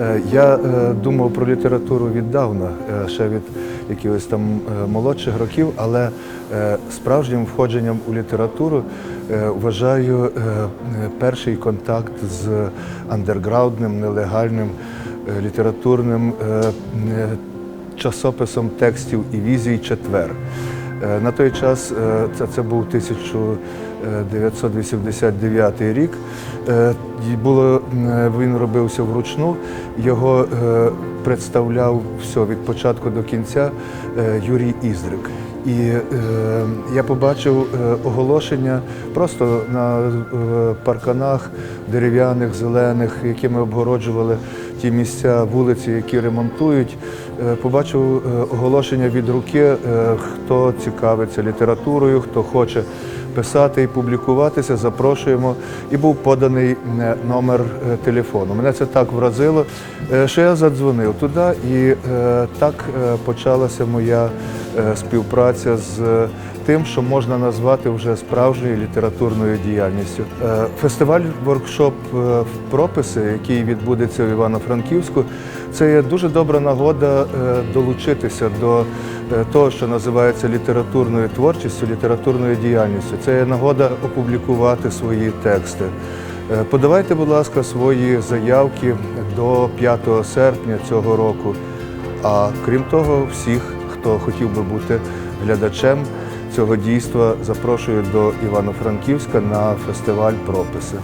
Е, Я е, думав про літературу віддавна, е, ще від якихось там молодших років, але справжнім входженням у літературу вважаю перший контакт з андерграундним, нелегальним літературним часописом текстів і візій четвер. Е, На той час е, це, це був 1989 рік. Е, Було, е, він робився вручну, його представляв все від початку до кінця Юрій Іздрик. І е, я побачив оголошення просто на парканах дерев'яних, зелених, якими обгороджували ті місця, вулиці, які ремонтують. Е, побачив е, оголошення від руки, е, хто цікавиться літературою, хто хоче писати і публікуватися, запрошуємо. І був поданий е, номер е, телефону. Мене це так вразило, е, що я задзвонив туди, і так почалася моя співпраця з тим, що можна назвати вже справжньою літературною діяльністю. Фестиваль воркшоп прописи, який відбудеться в Івано-Франківську, це є дуже добра нагода долучитися до того, що називається літературною творчістю, літературною діяльністю. Це нагода опублікувати свої тексти. Е, Подавайте, будь ласка, свої заявки до 5 серпня цього року. А крім того, всіх, хто хотів би бути глядачем цього дійства, запрошую до Івано-Франківська на фестиваль прописи.